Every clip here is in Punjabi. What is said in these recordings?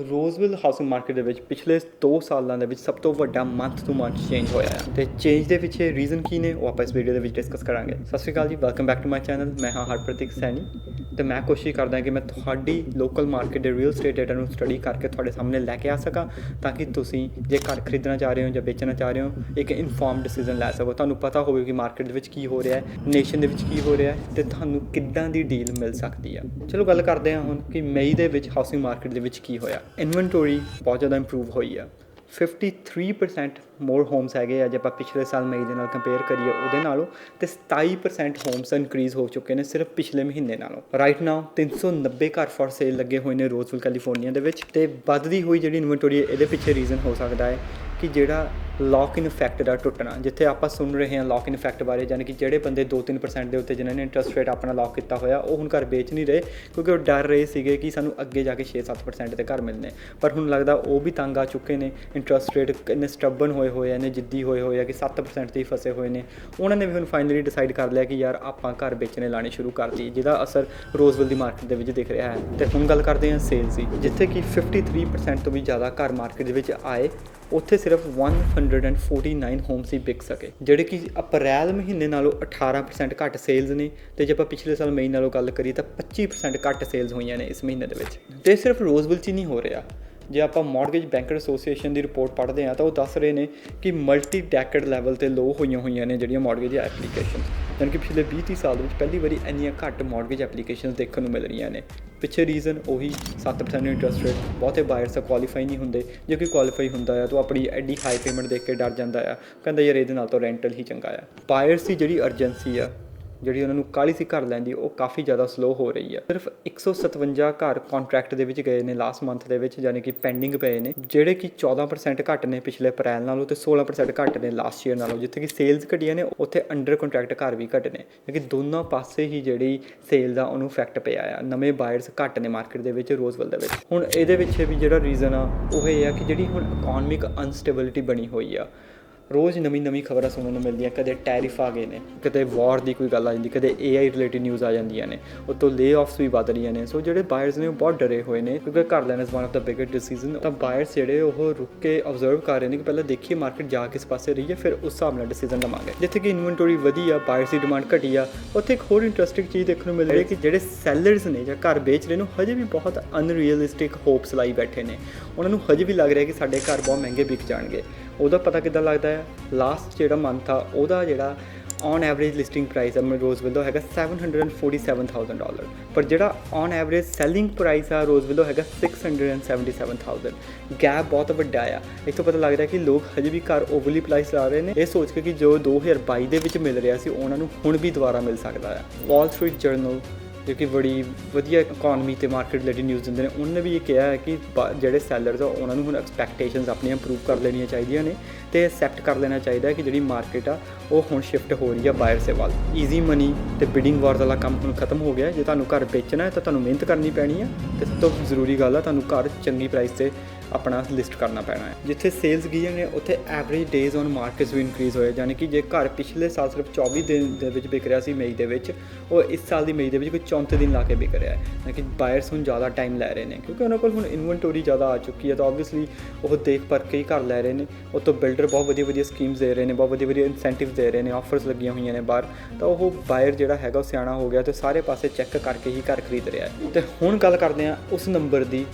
ਰੋਜ਼ਵਿਲ ਹਾਊਸਿੰਗ ਮਾਰਕੀਟ ਦੇ ਵਿੱਚ ਪਿਛਲੇ 2 ਸਾਲਾਂ ਦੇ ਵਿੱਚ ਸਭ ਤੋਂ ਵੱਡਾ ਮੰਥ ਟੂ ਮੰਥ ਚੇਂਜ ਹੋਇਆ ਹੈ। ਤੇ ਚੇਂਜ ਦੇ ਪਿੱਛੇ ਰੀਜ਼ਨ ਕੀ ਨੇ ਉਹ ਆਪਾਂ ਇਸ ਵੀਡੀਓ ਦੇ ਵਿੱਚ ਡਿਸਕਸ ਕਰਾਂਗੇ। ਸਤਿ ਸ਼੍ਰੀ ਅਕਾਲ ਜੀ welcome back to my channel ਮੈਂ ਹਾਂ ਹਰਪ੍ਰਤੀਕ ਸੈਣੀ ਤੇ ਮੈਂ ਕੋਸ਼ਿਸ਼ ਕਰਦਾ ਕਿ ਮੈਂ ਤੁਹਾਡੀ ਲੋਕਲ ਮਾਰਕੀਟ ਦੇ ਰੀਅਲ ਸਟੇਟ ਡੇਟਾ ਨੂੰ ਸਟੱਡੀ ਕਰਕੇ ਤੁਹਾਡੇ ਸਾਹਮਣੇ ਲੈ ਕੇ ਆ ਸਕਾਂ ਤਾਂ ਕਿ ਤੁਸੀਂ ਜੇ ਘਰ ਖਰੀਦਣਾ ਚਾਹ ਰਹੇ ਹੋ ਜਾਂ ਵੇਚਣਾ ਚਾਹ ਰਹੇ ਹੋ, ਇੱਕ ਇਨਫੋਰਮ ਡਿਸੀਜਨ ਲੈ ਸਕੋ। ਤੁਹਾਨੂੰ ਪਤਾ ਹੋਵੇ ਕਿ ਮਾਰਕੀਟ ਦੇ ਵਿੱਚ ਕੀ ਹੋ ਰਿਹਾ ਹੈ ਨੇਸ਼ਨ ਦੇ ਵਿੱਚ ਕੀ ਹੋ ਰਿਹਾ ਹੈ ਤੇ ਤੁਹਾਨੂੰ ਕਿੱਦਾਂ ਦੀ ਡੀਲ ਮਿਲ ਸਕਦੀ ਹੈ ਚਲੋ ਗੱਲ ਕਰਦੇ ਹਾਂ ਹੁਣ ਕਿ ਮਈ ਦੇ ਵਿੱਚ ਹਾਊਸਿੰਗ ਮਾਰਕੀਟ ਦੇ ਵਿੱਚ ਕੀ ਹੋਇਆ। ਇਨਵੈਂਟੋਰੀ ਬਹੁਤ ਜ਼ਿਆਦਾ ਇੰਪਰੂਵ ਹੋਈ ਆ। 53% ਮੋਰ ਹੋਮਸ ਹੈਗੇ ਆ, ਜੇ ਆਪਾਂ ਪਿਛਲੇ ਸਾਲ ਮਈ ਦੇ ਨਾਲ ਕੰਪੇਅਰ ਕਰੀਏ, ਉਹਦੇ ਨਾਲੋਂ ਤੇ 27% ਹੋਮਸ ਇਨਕਰੀਜ਼ ਹੋ ਚੁੱਕੇ ਨੇ ਸਿਰਫ ਪਿਛਲੇ ਮਹੀਨੇ ਨਾਲੋਂ। ਰਾਈਟ ਨਾਓ 390 ਘਰ ਫॉर ਸੇਲ ਲੱਗੇ ਹੋਏ ਨੇ ਰੋਜ਼ਵਿਲ ਕੈਲੀਫੋਰਨੀਆ ਦੇ ਵਿੱਚ ਤੇ ਵੱਧਦੀ ਹੋਈ ਜਿਹੜੀ ਇਨਵੈਂਟੋਰੀ ਹੈ, ਇਹਦੇ ਪਿੱਛੇ ਰੀਜ਼ਨ ਹੋ ਸਕਦਾ ਹੈ। ਕਿ ਜਿਹੜਾ ਲੌਕ ਇਨ ਇਫੈਕਟ ਦਾ ਟੁੱਟਣਾ, ਜਿੱਥੇ ਆਪਾਂ ਸੁਣ ਰਹੇ ਹਾਂ ਲੌਕ ਇਨ ਇਫੈਕਟ ਬਾਰੇ ਯਾਨੀ ਕਿ ਜਿਹੜੇ ਬੰਦੇ 2-3% ਦੇ ਉੱਤੇ ਜਿਨ੍ਹਾਂ ਨੇ ਇੰਟਰਸਟ ਰੇਟ ਆਪਣਾ ਲੌਕ ਕੀਤਾ ਹੋਇਆ, ਉਹ ਹੁਣ ਘਰ ਵੇਚ ਨਹੀਂ ਰਹੇ, ਕਿਉਂਕਿ ਉਹ ਡਰ ਰਹੇ ਸੀਗੇ ਕਿ ਸਾਨੂੰ ਅੱਗੇ ਜਾ ਕੇ 6-7% ਦੇ ਘਰ ਮਿਲਨੇ ਪਰ ਹੁਣ ਲੱਗਦਾ ਉਹ ਵੀ ਤੰਗ ਆ ਚੁੱਕੇ ਨੇ ਇੰਟਰਸਟ ਰੇਟ ਇੰਨੇ ਸਟੱਬਨ ਹੋਏ ਹੋਏ ਆ ਨੇ ਜਿੱਦੀ ਹੋਏ ਹੋਏ ਆ ਕਿ 7% ਤੇ ਹੀ ਫਸੇ ਹੋਏ ਨੇ। ਉਹਨਾਂ ਨੇ ਵੀ ਹੁਣ ਫਾਈਨਲੀ ਡਿਸਾਈਡ ਕਰ ਲਿਆ ਕਿ ਯਾਰ ਆਪਾਂ ਘਰ ਵੇਚਣੇ ਲਾਣੇ ਸ਼ੁਰੂ ਕਰ ਦਈਏ, ਜਿਹਦਾ ਅਸਰ ਰੋਜ਼ਵਿਲ ਦੀ ਮਾਰਕੀਟ ਦੇ ਵਿੱਚ ਦਿਖ ਰਿਹਾ ਹੈ। ਤੇ ਹੁਣ ਗੱਲ ਕਰਦੇ ਹਾਂ ਸੇਲਸ ਦੀ, ਜਿੱਥੇ ਕਿ 53% ਤੋਂ ਵੀ ਜ਼ਿਆਦਾ ਘਰ ਮਾਰਕੀਟ ਦੇ ਵਿੱਚ ਆਏ ਉੱਥੇ ਸਿਰਫ 149 ਹੋਮਸ ਹੀ ਵਿਕ ਸਕੇ, ਜਿਹੜੇ ਕਿ ਅਪ੍ਰੈਲ ਮਹੀਨੇ ਨਾਲੋਂ 18% ਘੱਟ ਸੇਲਸ ਨੇ ਤੇ ਜੇ ਆਪਾਂ ਪਿਛਲੇ ਸਾਲ ਮਈ ਨਾਲੋਂ ਗੱਲ ਕਰੀਏ ਤਾਂ 25% ਘੱਟ ਸੇਲਸ ਹੋਈਆਂ ਨੇ ਇਸ ਮਹੀਨੇ ਦੇ ਵਿੱਚ। ਤੇ ਸਿਰਫ ਰੋਜ਼ਵਿਲ 'ਚ ਹੀ ਨਹੀਂ ਹੋ ਰਿਹਾ। ਜੇ ਆਪਾਂ ਮਾਰਗੇਜ ਬੈਂਕਰ ਐਸੋਸੀਏਸ਼ਨ ਦੀ ਰਿਪੋਰਟ ਪੜ੍ਹਦੇ ਹਾਂ ਤਾਂ ਉਹ ਦੱਸ ਰਹੇ ਨੇ ਕਿ ਮਲਟੀ ਡੈਕਡ ਲੈਵਲ ਤੇ ਲੋ ਹੋਈਆਂ ਹੋਈਆਂ ਨੇ ਜਿਹੜੀਆਂ ਮਾਰਗੇਜ ਐਪਲੀਕੇਸ਼ਨ ਯਾਨੀ ਕਿ ਪਿਛਲੇ 20-30 ਸਾਲ ਵਿੱਚ ਪਹਿਲੀ ਵਾਰੀ ਇੰਨੀਆਂ ਘੱਟ ਮਾਰਗੇਜ ਐਪਲੀਕੇਸ਼ਨਸ ਦੇਖਣ ਨੂੰ ਮਿਲ ਰਹੀਆਂ ਨੇ। ਪਿੱਛੇ ਰੀਜ਼ਨ ਉਹੀ 7% ਇੰਟਰਸਟ ਰੇਟ ਬਹੁਤੇ ਬਾਇਰਸ ਕੁਆਲੀਫਾਈ ਨਹੀਂ ਹੁੰਦੇ। ਜੇ ਕੋਈ ਕੁਆਲੀਫਾਈ ਹੁੰਦਾ ਆ, ਤਾਂ ਆਪਣੀ ਐਡੀ ਹਾਈ ਪੇਮੈਂਟ ਦੇਖ ਕੇ ਡਰ ਜਾਂਦਾ ਆ। ਕਹਿੰਦਾ ਯਾਰ ਇਹਦੇ ਨਾਲ ਤਾਂ ਰੈਂਟਲ ਹੀ ਚੰਗਾ ਆ। ਬਾਇਰਸ ਦੀ ਜਿਹੜੀ ਅਰਜੈਂਸੀ ਆ ਜਿਹੜੀ ਉਹਨਾਂ ਨੂੰ ਕਾਲੀ ਸੀ ਘਰ ਲੈਂਦੀ ਉਹ ਕਾਫੀ ਜ਼ਿਆਦਾ ਸਲੋ ਹੋ ਰਹੀ ਹੈ ਸਿਰਫ 157 ਘਰ ਕੰਟਰੈਕਟ ਦੇ ਵਿੱਚ ਗਏ ਨੇ ਲਾਸਟ ਮੰਥ ਦੇ ਵਿੱਚ, ਯਾਨੀ ਕਿ ਪੈਂਡਿੰਗ ਪਏ ਨੇ, ਜਿਹੜੇ ਕਿ 14% ਘੱਟ ਨੇ ਪਿਛਲੇ ਅਪ੍ਰੈਲ ਨਾਲੋਂ ਤੇ 16% ਘੱਟ ਨੇ ਲਾਸਟ ਈਅਰ ਨਾਲੋਂ। ਜਿੱਥੇ ਕਿ ਸੇਲਸ ਘਟੀਆਂ ਨੇ, ਉੱਥੇ ਅੰਡਰ ਕੰਟਰੈਕਟ ਘਰ ਵੀ ਘਟ ਨੇ। ਕਿਉਂਕਿ ਦੋਨੋਂ ਪਾਸੇ ਹੀ ਜਿਹੜੀ ਸੇਲ ਦਾ ਉਹਨੂੰ ਇਫੈਕਟ ਪਿਆ ਆ। ਨਵੇਂ ਬਾਇਰਸ ਘੱਟ ਨੇ ਮਾਰਕੀਟ ਦੇ ਵਿੱਚ ਰੋਜ਼ਵਲ ਦੇ ਵਿੱਚ। ਹੁਣ ਇਹਦੇ ਵਿੱਚ ਵੀ ਜਿਹੜਾ ਰੀਜ਼ਨ ਆ, ਉਹ ਇਹ ਆ ਕਿ ਜਿਹੜੀ ਹੁਣ ਇਕਨੋਮਿਕ ਅਨਸਟੇਬਿਲਿਟੀ ਬਣੀ ਹੋਈ ਆ ਰੋਜ਼ ਨਵੀਂ ਨਵੀਂ ਖਬਰਾਂ ਸੁਣਨ ਨੂੰ ਮਿਲਦੀਆਂ, ਕਦੇ ਟੈਰਿਫ ਆ ਗਏ ਨੇ, ਕਦੇ ਵਾਰ ਦੀ ਕੋਈ ਗੱਲ ਆ ਜਾਂਦੀ, ਕਦੇ AI ਰਿਲੇਟਡ ਨਿਊਜ਼ ਆ ਜਾਂਦੀਆਂ ਨੇ ਉਤੋਂ ਲੇ ਆਫਸ ਵੀ ਵੱਧ ਰਹੀਆਂ ਨੇ। ਸੋ ਜਿਹੜੇ ਬਾਇਰਸ ਨੇ ਉਹ ਬਹੁਤ ਡਰੇ ਹੋਏ ਨੇ, ਕਿਉਂਕਿ ਘਰ ਲੈਣਾ ਇਸ ਵਨ ਆਫ ਦਾ ਬਿਗੇਸਟ ਡਿਸੀਜਨ ਤਾਂ ਬਾਇਰਸ ਜਿਹੜੇ ਉਹ ਰੁਕ ਕੇ ਆਬਜ਼ਰਵ ਕਰ ਰਹੇ ਨੇ ਕਿ ਪਹਿਲਾਂ ਦੇਖੀਏ ਮਾਰਕੀਟ ਜਾ ਕਿਸ ਪਾਸੇ ਰਹੀ ਹੈ, ਫਿਰ ਉਸ ਹਿਸਾਬ ਨਾਲ ਡਿਸੀਜਨ ਲਵਾਂਗੇ। ਜਿੱਥੇ ਕਿ ਇਨਵੈਂਟੋਰੀ ਵਧੀ ਆ ਬਾਇਰਸ ਦੀ ਡਿਮਾਂਡ ਘਟੀ ਆ, ਉੱਥੇ ਇੱਕ ਹੋਰ ਇੰਟਰਸਟਿੰਗ ਚੀਜ਼ ਦੇਖਣ ਨੂੰ ਮਿਲ ਰਹੀ ਹੈ ਕਿ ਜਿਹੜੇ ਸੈਲਰਸ ਨੇ ਜਾਂ ਘਰ ਵੇਚ ਰਹੇ ਨੇ ਹਜੇ ਵੀ ਬਹੁਤ ਅਨਰੀਅਲਿਸਟਿਕ ਹੋਪਸ ਲਾਈ ਬੈਠੇ ਨੇ। ਉਹਨਾਂ ਨੂੰ ਹਜੇ ਵੀ ਲੱਗ ਰਿਹਾ ਕਿ ਸਾਡੇ ਘਰ ਬਹੁਤ ਮਹਿੰਗੇ ਵਿਕ ਜਾਣਗੇ। ਉਹਦਾ ਪਤਾ ਕਿੱਦਾਂ ਲੱਗਦਾ ਹੈ? ਲਾਸਟ ਜਿਹੜਾ ਮੰਥ ਆ, ਉਹਦਾ ਜਿਹੜਾ ਔਨ ਐਵਰੇਜ ਲਿਸਟਿੰਗ ਪ੍ਰਾਈਸ ਆ ਰੋਜ਼ਵਿਲ ਦਾ ਹੈਗਾ 747000 ਡਾਲਰ ਪਰ ਜਿਹੜਾ ਔਨ ਐਵਰੇਜ ਸੈਲਿੰਗ ਪ੍ਰਾਈਸ ਆ ਰੋਜ਼ਵਿਲ ਦਾ ਹੈਗਾ 677000 ਗੈਪ ਬਹੁਤ ਵੱਡਾ ਆ। ਇਸ ਤੋਂ ਪਤਾ ਲੱਗਦਾ ਕਿ ਲੋਕ ਹਜੇ ਵੀ ਘਰ ਓਵਰਲੀ ਪ੍ਰਾਈਸ ਲਾ ਰਹੇ ਨੇ। ਇਹ ਸੋਚ ਕੇ ਕਿ ਜੋ 2022 ਦੇ ਵਿੱਚ ਮਿਲ ਰਿਹਾ ਸੀ, ਉਹਨਾਂ ਨੂੰ ਹੁਣ ਵੀ ਦੁਬਾਰਾ ਮਿਲ ਸਕਦਾ ਆ। ਵਾਲ ਸਟਰੀਟ ਜਰਨਲ ਜੋ ਕਿ ਬੜੀ ਵਧੀਆ ਇਕਨੋਮੀ ਤੇ ਮਾਰਕੀਟ ਰਿਲੇਟਡ ਨਿਊਜ਼ ਦਿੰਦੇ ਨੇ। ਉਹਨਾਂ ਨੇ ਵੀ ਇਹ ਕਿਹਾ ਹੈ ਕਿ ਬ- ਜਿਹੜੇ ਸੈਲਰਸ ਆ, ਉਹਨਾਂ ਨੂੰ ਹੁਣ ਐਕਸਪੈਕਟੇਸ਼ਨਸ ਆਪਣੀਆਂ ਇੰਪਰੂਵ ਕਰ ਲੈਣੀਆਂ ਚਾਹੀਦੀਆਂ ਨੇ ਤੇ ਐਕਸੈਪਟ ਕਰ ਲੈਣਾ ਚਾਹੀਦਾ ਹੈ ਕਿ ਜਿਹੜੀ ਮਾਰਕੀਟ ਆ, ਉਹ ਹੁਣ ਸ਼ਿਫਟ ਹੋ ਰਹੀ ਆ ਬਾਇਰ ਸੇ ਵੱਲ। ਈਜ਼ੀ ਮਨੀ ਤੇ ਬਿਡਿੰਗ ਵਾਰ ਵਾਲਾ ਕੰਮ ਹੁਣ ਖਤਮ ਹੋ ਗਿਆ ਜੇ ਤੁਹਾਨੂੰ ਘਰ ਵੇਚਣਾ ਹੈ ਤਾਂ ਤੁਹਾਨੂੰ ਮਿਹਨਤ ਕਰਨੀ ਪੈਣੀ ਆ ਤੇ ਸਭ ਤੋਂ ਜ਼ਰੂਰੀ ਗੱਲ ਆ, ਤੁਹਾਨੂੰ ਘਰ ਚੰਗੀ ਪ੍ਰਾਈਸ ਤੇ ਆਪਣਾ ਲਿਸਟ ਕਰਨਾ ਪੈਣਾ ਹੈ। ਜਿੱਥੇ ਸੇਲਸ ਗਈਆਂ ਨੇ ਉੱਥੇ ਐਵਰੇਜ ਡੇਜ਼ ਔਨ ਮਾਰਕੀਟਸ ਵੀ ਇਨਕਰੀਜ਼ ਹੋਏ। ਯਾਨੀ ਕਿ ਜੇ ਘਰ ਪਿਛਲੇ ਸਾਲ ਸਿਰਫ 24 ਦਿਨ ਦੇ ਵਿੱਚ ਵਿਕ ਰਿਹਾ ਸੀ ਮਈ ਦੇ ਵਿੱਚ, ਉਹ ਇਸ ਸਾਲ ਦੀ ਮਈ ਦੇ ਵਿੱਚ ਕੋਈ 34 ਦਿਨ ਲਾ ਕੇ ਵਿਕ ਰਿਹਾ ਹੈ। ਯਾਨੀ ਕਿ ਬਾਇਰਸ ਹੁਣ ਜ਼ਿਆਦਾ ਟਾਈਮ ਲੈ ਰਹੇ ਨੇ, ਕਿਉਂਕਿ ਉਹਨਾਂ ਕੋਲ ਹੁਣ ਇਨਵੈਂਟੋਰੀ ਜ਼ਿਆਦਾ ਆ ਚੁੱਕੀ ਹੈ, ਤਾਂ ਆਬਵੀਅਸਲੀ ਉਹ ਦੇਖ ਪਰ ਕੇ ਹੀ ਘਰ ਲੈ ਰਹੇ ਨੇ। ਉਹ ਤੋਂ ਬਿਲਡਰ ਬਹੁਤ ਵਧੀਆ ਵਧੀਆ ਸਕੀਮਸ ਦੇ ਰਹੇ ਨੇ, ਬਹੁਤ ਵਧੀਆ ਵਧੀਆ ਇਨਸੈਂਟਿਵਸ ਦੇ ਰਹੇ ਨੇ ਆਫਰਸ ਲੱਗੀਆਂ ਹੋਈਆਂ ਨੇ ਬਾਹਰ। ਤਾਂ ਉਹ ਬਾਇਰ ਜਿਹੜਾ ਹੈਗਾ, ਉਹ ਸਿਆਣਾ ਹੋ ਗਿਆ ਤੇ ਸਾਰੇ ਪਾਸੇ ਚੈੱਕ ਕਰਕੇ ਹੀ ਘਰ ਖਰੀਦ ਰਿਹਾ ਹੈ। ਤੇ ਹੁਣ ਗੱਲ ਕਰਦੇ ਹਾਂ ਉਸ ਨੰਬਰ ਦੀ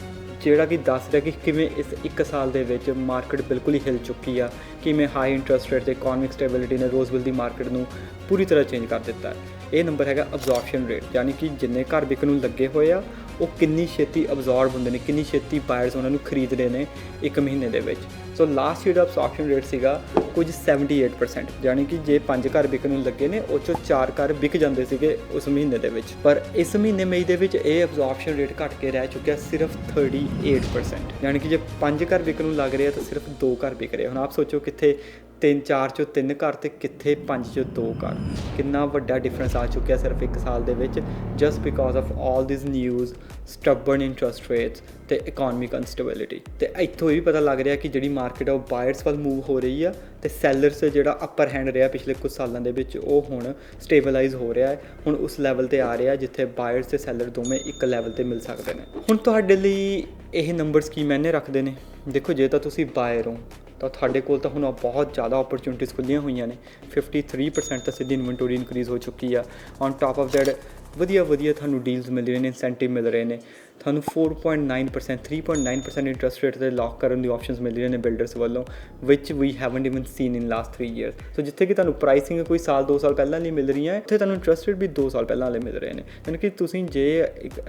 ਜਿਹੜਾ ਕਿ ਦੱਸ ਰਿਹਾ ਕਿ ਕਿਵੇਂ ਇਸ ਇੱਕ ਸਾਲ ਦੇ ਵਿੱਚ ਮਾਰਕੀਟ ਬਿਲਕੁਲ ਹੀ ਹਿਲ ਚੁੱਕੀ ਆ, ਕਿਵੇਂ ਹਾਈ ਇੰਟਰਸਟ ਰੇਟ ਤੇ ਇਕਨੋਮਿਕ ਸਟੇਬਿਲਿਟੀ ਨੇ ਰੋਜ਼ਵਿਲ ਦੀ ਮਾਰਕੀਟ ਨੂੰ ਪੂਰੀ ਤਰ੍ਹਾਂ ਚੇਂਜ ਕਰ ਦਿੱਤਾ ਇਹ ਨੰਬਰ ਹੈਗਾ ਅਬਜ਼ੌਰਪਸ਼ਨ ਰੇਟ ਯਾਨੀ ਕਿ ਜਿੰਨੇ ਘਰ ਵਿਕਣ ਨੂੰ ਲੱਗੇ ਹੋਏ ਆ, ਉਹ ਕਿੰਨੀ ਛੇਤੀ ਅਬਜ਼ੌਰਬ ਹੁੰਦੇ ਨੇ, ਕਿੰਨੀ ਛੇਤੀ ਬਾਇਰਸ ਉਹਨਾਂ ਨੂੰ ਖਰੀਦਦੇ ਨੇ ਇੱਕ ਮਹੀਨੇ ਦੇ ਵਿੱਚ। ਸੋ ਲਾਸਟ ਈਅਰ ਦਾ ਅਬਜ਼ੌਰਪਸ਼ਨ ਰੇਟ ਸੀਗਾ ਕੁਝ 78% ਯਾਨੀ ਕਿ ਜੇ ਪੰਜ ਘਰ ਵਿਕਣ ਨੂੰ ਲੱਗੇ ਨੇ, ਉਹ ਚੋਂ ਚਾਰ ਘਰ ਵਿਕ ਜਾਂਦੇ ਸੀਗੇ ਉਸ ਮਹੀਨੇ ਦੇ ਵਿੱਚ। ਪਰ ਇਸ ਮਹੀਨੇ ਮਈ ਦੇ ਵਿੱਚ ਇਹ ਅਬਜ਼ੌਰਪਸ਼ਨ ਰੇਟ ਘਟ ਕੇ ਰਹਿ ਚੁੱਕਿਆ ਸਿਰਫ 38% ਯਾਨੀ ਕਿ ਜੇ ਪੰਜ ਘਰ ਵਿਕਣ ਨੂੰ ਲੱਗ ਰਹੇ ਆ ਤਾਂ ਸਿਰਫ ਦੋ ਘਰ ਵਿਕ ਰਹੇ। ਹੁਣ ਆਪ ਸੋਚੋ ਕਿੱਥੇ ਤਿੰਨ, ਚਾਰ ਚੋਂ ਤਿੰਨ ਘਰ ਤੇ ਕਿੱਥੇ ਪੰਜ ਚੋਂ ਦੋ ਘਰ? ਕਿੰਨਾ ਵੱਡਾ ਡਿਫਰੈਂਸ ਆ ਚੁੱਕਿਆ ਸਿਰਫ ਇੱਕ ਸਾਲ ਦੇ ਵਿੱਚ just because of all this news stubborn interest rates ਤੇ ਇਕਨੋਮਿਕ ਅਨਸਟੇਬਿਲਿਟੀ ਤੇ ਇੱਥੋਂ ਇਹ ਵੀ ਪਤਾ ਲੱਗ ਰਿਹਾ ਕਿ ਜਿਹੜੀ ਮਾਰਕੀਟ ਆ ਉਹ ਬਾਇਰਸ ਵੱਲ ਮੂਵ ਹੋ ਰਹੀ ਆ ਤੇ ਸੈਲਰਸ ਜਿਹੜਾ ਅਪਰ ਹੈਂਡ ਰਿਹਾ ਪਿਛਲੇ ਕੁਝ ਸਾਲਾਂ ਦੇ ਵਿੱਚ, ਉਹ ਹੁਣ ਸਟੇਬਲਾਈਜ਼ ਹੋ ਰਿਹਾ ਹੈ। ਹੁਣ ਉਸ ਲੈਵਲ ਤੇ ਆ ਰਿਹਾ ਜਿੱਥੇ ਬਾਇਰਸ ਤੇ ਸੈਲਰ ਦੋਵੇਂ ਇੱਕ ਲੈਵਲ ਤੇ ਮਿਲ ਸਕਦੇ ਨੇ। ਹੁਣ ਤੁਹਾਡੇ ਲਈ ਇਹ ਨੰਬਰਸ ਕੀ ਮੈਨੇ ਰੱਖਦੇ ਨੇ। ਦੇਖੋ, ਜੇ ਤਾਂ ਤੁਸੀਂ ਬਾਇਰ ਹੋ ਤਾਂ ਤੁਹਾਡੇ ਕੋਲ ਤਾਂ ਹੁਣ ਬਹੁਤ ਜ਼ਿਆਦਾ ਓਪਰਚ्युनिटीज ਖੁੱਲੀਆਂ ਹੋਈਆਂ ਨੇ। 53% ਤਾਂ ਸਿੱਧੀ ਇਨਵੈਂਟਰੀ ਇਨਕਰੀਜ਼ ਹੋ ਚੁੱਕੀ ਆ। ਔਨ ਟਾਪ ਆਫ ਦੈਟ ਵਧੀਆ ਵਧੀਆ ਤੁਹਾਨੂੰ ਡੀਲਸ ਮਿਲ ਰਹੇ ਨੇ ਇਨਸੈਂਟਿਵ ਮਿਲ ਰਹੇ ਨੇ। ਤੁਹਾਨੂੰ 4.9% 3.9% ਇੰਟਰਸਟ ਰੇਟ ਤੇ ਲੌਕ ਕਰਨ ਦੀ ਆਪਸ਼ਨਸ ਮਿਲ ਰਹੀਆਂ ਨੇ ਬਿਲਡਰਸ ਵੱਲੋਂ ਵਿਚ ਵੀ haven't even seen in last 3 years so ਜਿੱਥੇ ਕਿ ਤੁਹਾਨੂੰ ਪ੍ਰਾਈਸਿੰਗ ਕੋਈ ਸਾਲ 2 ਸਾਲ ਪਹਿਲਾਂ ਲਈ ਮਿਲ ਰਹੀਆਂ, ਇੱਥੇ ਤੁਹਾਨੂੰ ਇੰਟਰਸਟ ਰੇਟ ਵੀ 2 ਸਾਲ ਪਹਿਲਾਂ ਵਾਲੇ ਮਿਲ ਰਹੇ ਨੇ। ਯਾਨੀ ਕਿ ਤੁਸੀਂ ਜੇ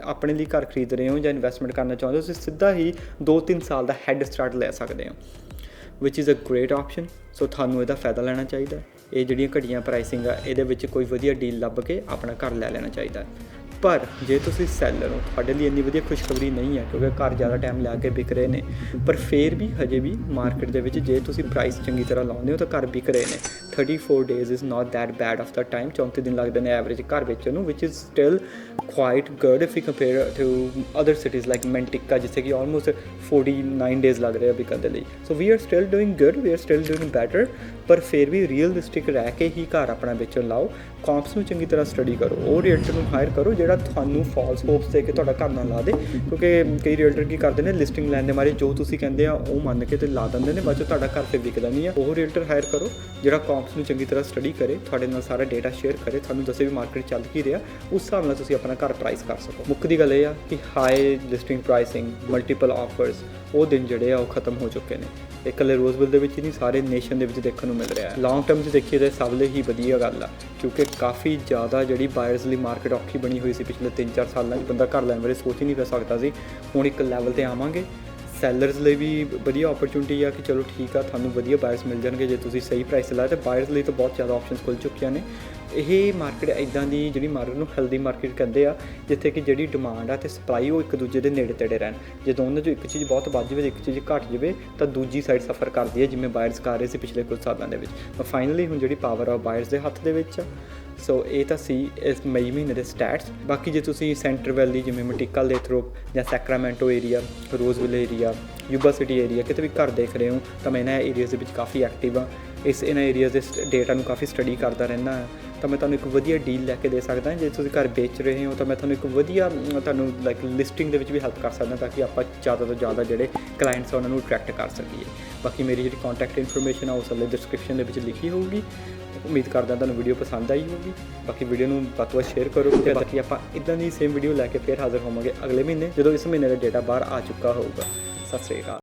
ਆਪਣੇ ਲਈ ਘਰ ਖਰੀਦ ਰਹੇ ਹੋ ਜਾਂ ਇਨਵੈਸਟਮੈਂਟ ਕਰਨਾ ਚਾਹੁੰਦੇ ਹੋ, ਤੁਸੀਂ ਸਿੱਧਾ ਹੀ 2-3 ਸਾਲ ਦਾ ਹੈਡ ਸਟਾਰਟ ਲੈ ਸਕਦੇ ਹੋ। Which is a great option so ਤੁਹਾਨੂੰ ਇਹਦਾ ਫਾਇਦਾ ਲੈਣਾ ਚਾਹੀਦਾ ਇਹ ਜਿਹੜੀਆਂ ਘਟੀਆਂ ਪ੍ਰਾਈਸਿੰਗ ਆ, ਇਹਦੇ ਵਿੱਚ ਕੋਈ ਵਧੀਆ ਡੀਲ ਲੱਭ ਕੇ ਆਪਣਾ ਘਰ ਲੈ ਲੈਣਾ ਚਾਹੀਦਾ ਪਰ ਜੇ ਤੁਸੀਂ ਸੈਲਰ ਹੋ, ਤੁਹਾਡੇ ਲਈ ਇੰਨੀ ਵਧੀਆ ਖੁਸ਼ਖਬਰੀ ਨਹੀਂ ਹੈ, ਕਿਉਂਕਿ ਘਰ ਜ਼ਿਆਦਾ ਟਾਈਮ ਲਾ ਕੇ ਵਿਕ ਰਹੇ ਨੇ। ਪਰ ਫੇਰ ਵੀ ਹਜੇ ਵੀ ਮਾਰਕੀਟ ਦੇ ਵਿੱਚ ਜੇ ਤੁਸੀਂ ਪ੍ਰਾਈਸ ਚੰਗੀ ਤਰ੍ਹਾਂ ਲਾਉਂਦੇ ਹੋ, ਤਾਂ ਘਰ ਵਿਕ ਰਹੇ ਨੇ। 34 days is not that bad of the time 34 ਦਿਨ ਲੱਗਦੇ ਨੇ ਐਵਰੇਜ ਘਰ ਵੇਚਣ ਨੂੰ which is still quite good if you compare to other cities like Manteca ਜਿੱਥੇ ਕਿ ਆਲਮੋਸਟ 49 ਡੇਜ਼ ਲੱਗ ਰਹੇ ਆ ਵਿਕਣ ਦੇ ਲਈ so we are still doing good we are still doing better ਪਰ ਫਿਰ ਵੀ ਰੀਅਲਿਸਟਿਕ ਰਹਿ ਕੇ ਹੀ ਘਰ ਆਪਣਾ ਵੇਚਣ ਲਾਓ ਕੰਪਸ ਨੂੰ ਚੰਗੀ ਤਰ੍ਹਾਂ ਸਟੱਡੀ ਕਰੋ ਉਹ ਰੀਅਲਟਰ ਨੂੰ ਹਾਇਰ ਕਰੋ ਜਿਹੜਾ ਤੁਹਾਨੂੰ ਫਾਲਸ ਹੋਪਸ ਦੇ ਕੇ ਤੁਹਾਡਾ ਘਰ ਨਾ ਲਾ ਦੇ ਕਿਉਂਕਿ ਕਈ ਰੀਅਲਟਰ ਕੀ ਕਰਦੇ ਨੇ ਲਿਸਟਿੰਗ ਲੈਣ ਦੇ ਮਾਰੇ ਜੋ ਤੁਸੀਂ ਕਹਿੰਦੇ ਆ ਉਹ ਮੰਨ ਕੇ ਤੇ ਲਾ ਦਿੰਦੇ ਨੇ ਬਾਅਦ ਚੋਂ ਤੁਹਾਡਾ ਘਰ 'ਤੇ ਵਿਕਦਾ ਨਹੀਂ ਆ ਉਹ ਰੀਅਲਟਰ ਹਾਇਰ ਕਰੋ ਜਿਹੜਾ ਆਪਸ ਨੂੰ ਚੰਗੀ ਤਰ੍ਹਾਂ ਸਟੱਡੀ ਕਰੇ, ਤੁਹਾਡੇ ਨਾਲ ਸਾਰਾ ਡਾਟਾ ਸ਼ੇਅਰ ਕਰੇ, ਤੁਹਾਨੂੰ ਦੱਸੇ ਵੀ ਮਾਰਕੀਟ ਚੱਲ ਕੀ ਰਿਹਾ, ਉਸ ਹਿਸਾਬ ਨਾਲ ਤੁਸੀਂ ਆਪਣਾ ਘਰ ਪ੍ਰਾਈਸ ਕਰ ਸਕੋ। ਮੁੱਖ ਦੀ ਗੱਲ ਇਹ ਆ ਕਿ high listing pricing multiple offers ਉਹ ਦਿਨ ਜਿਹੜੇ ਆ ਉਹ ਖਤਮ ਹੋ ਚੁੱਕੇ ਨੇ। ਇਹ ਇਕੱਲੇ ਰੋਜ਼ਵਿਲ ਦੇ ਵਿੱਚ ਹੀ ਨਹੀਂ, ਸਾਰੇ ਨੇਸ਼ਨ ਦੇ ਵਿੱਚ ਦੇਖਣ ਨੂੰ ਮਿਲ ਰਿਹਾ ਹੈ। ਲੌਂਗ ਟਰਮ 'ਚ ਦੇਖੀਏ ਤਾਂ ਸਭ ਲਈ ਹੀ ਵਧੀਆ ਗੱਲ ਆ, ਕਿਉਂਕਿ ਕਾਫੀ ਜ਼ਿਆਦਾ ਜਿਹੜੀ ਬਾਇਰਸ ਲਈ ਮਾਰਕੀਟ ਔਖੀ ਬਣੀ ਹੋਈ ਸੀ ਪਿਛਲੇ 3-4 ਸਾਲਾਂ 'ਚ, ਬੰਦਾ ਘਰ ਲੈਣ ਬਾਰੇ ਸੋਚ ਹੀ ਨਹੀਂ ਕਰ ਸਕਦਾ ਸੀ। ਹੁਣ ਇੱਕ ਲੈਵਲ ਤੇ ਆਵਾਂਗੇ ਸੈਲਰਸ ਲਈ ਵੀ ਵਧੀਆ ਓਪਰਚੁਨਿਟੀ ਆ ਕਿ ਚਲੋ ਠੀਕ ਆ, ਤੁਹਾਨੂੰ ਵਧੀਆ ਬਾਇਰਸ ਮਿਲ ਜਾਣਗੇ ਜੇ ਤੁਸੀਂ ਸਹੀ ਪ੍ਰਾਈਸ ਲਾ ਲਾਇਆ ਤੇ ਬਾਇਰਸ ਲਈ ਤਾਂ ਬਹੁਤ ਜ਼ਿਆਦਾ ਆਪਸ਼ਨਸ ਖੁੱਲ ਚੁੱਕੀਆਂ ਨੇ। ਇਹ ਮਾਰਕੀਟ ਇਦਾਂ ਦੀ ਜਿਹੜੀ ਮਾਰਕੀਟ ਨੂੰ ਹੈਲਦੀ ਮਾਰਕੀਟ ਕਹਿੰਦੇ ਆ, ਜਿੱਥੇ ਕਿ ਜਿਹੜੀ ਡਿਮਾਂਡ ਆ ਤੇ ਸਪਲਾਈ ਉਹ ਇੱਕ ਦੂਜੇ ਦੇ ਨੇੜੇ ਤੇੜੇ ਰਹਿਣ। ਜੇ ਦੋਨਾਂ ਚੋਂ ਇੱਕ ਚੀਜ਼ ਬਹੁਤ ਵੱਧ ਜਾਵੇ ਇੱਕ ਚੀਜ਼ ਘਟ ਜਾਵੇ, ਤਾਂ ਦੂਜੀ ਸਾਈਡ ਸਫਰ ਕਰਦੀ ਹੈ ਜਿਵੇਂ ਬਾਇਰਸ ਕਰ ਰਹੇ ਸੀ ਪਿਛਲੇ ਕੁਝ ਸਾਲਾਂ ਦੇ ਵਿੱਚ। ਤਾਂ ਫਾਈਨਲੀ ਹੁਣ ਜਿਹੜੀ ਪਾਵਰ ਆ ਬਾਇਰਸ ਦੇ ਹੱਥ ਦੇ ਵਿੱਚ ਆ। ਸੋ ਇਹ ਤਾਂ ਸੀ ਇਸ ਮਈ ਮਹੀਨੇ ਦੇ ਸਟੈਟਸ ਬਾਕੀ ਜੇ ਤੁਸੀਂ ਸੈਂਟਰ ਵੈਲੀ ਜਿਵੇਂ ਮਟਿਕਲ ਦੇ ਥਰੂ ਜਾਂ Sacramento area Roseville area Yuba City area ਕਿਤੇ ਵੀ ਘਰ ਦੇਖ ਰਹੇ ਹੋ ਤਾਂ ਮੈਂ ਇਹਨਾਂ ਏਰੀਆਜ਼ ਦੇ ਵਿੱਚ ਕਾਫੀ ਐਕਟਿਵ ਆ ਇਸ ਇਹਨਾਂ ਏਰੀਆਜ਼ ਦੇ ਡੇਟਾ ਨੂੰ ਕਾਫੀ ਸਟੱਡੀ ਕਰਦਾ ਰਹਿੰਦਾ ਹਾਂ। ਤਾਂ ਮੈਂ ਤੁਹਾਨੂੰ ਇੱਕ ਵਧੀਆ ਡੀਲ ਲੈ ਕੇ ਦੇ ਸਕਦਾ ਜੇ ਤੁਸੀਂ ਘਰ ਵੇਚ ਰਹੇ ਹੋ ਤਾਂ ਮੈਂ ਤੁਹਾਨੂੰ ਇੱਕ ਵਧੀਆ ਤੁਹਾਨੂੰ ਲਾਈਕ ਲਿਸਟਿੰਗ ਦੇ ਵਿੱਚ ਵੀ ਹੈਲਪ ਕਰ ਸਕਦਾ ਤਾਂ ਕਿ ਆਪਾਂ ਜ਼ਿਆਦਾ ਤੋਂ ਜ਼ਿਆਦਾ ਜਿਹੜੇ ਕਲਾਇੰਟਸ ਉਹਨਾਂ ਨੂੰ ਅਟਰੈਕਟ ਕਰ ਸਕੀਏ। ਬਾਕੀ ਮੇਰੀ ਜਿਹੜੀ ਕੰਟੈਕਟ ਇਨਫੋਰਮੇਸ਼ਨ ਆ ਉਹ ਥੱਲੇ ਡਿਸਕ੍ਰਿਪਸ਼ਨ ਦੇ ਵਿੱਚ ਲਿਖੀ ਹੋਊਗੀ। ਉਮੀਦ ਕਰਦਾ ਤੁਹਾਨੂੰ ਵੀਡੀਓ ਪਸੰਦ ਆਈ ਹੋਊਗੀ। ਬਾਕੀ ਵੀਡੀਓ ਨੂੰ ਵੱਧ ਤੋਂ ਵੱਧ ਸ਼ੇਅਰ ਕਰੋ ਤੇ ਬਾਕੀ ਆਪਾਂ ਇਦਾਂ ਦੀ ਸੇਮ ਵੀਡੀਓ ਲੈ ਕੇ ਫਿਰ ਹਾਜ਼ਰ ਹੋਵਾਂਗੇ ਅਗਲੇ ਮਹੀਨੇ ਜਦੋਂ ਇਸ ਮਹੀਨੇ ਦਾ ਡੇਟਾ ਬਾਹਰ ਆ ਚੁੱਕਾ ਹੋਊਗਾ। ਸਤਿ ਸ੍ਰੀ ਅਕਾਲ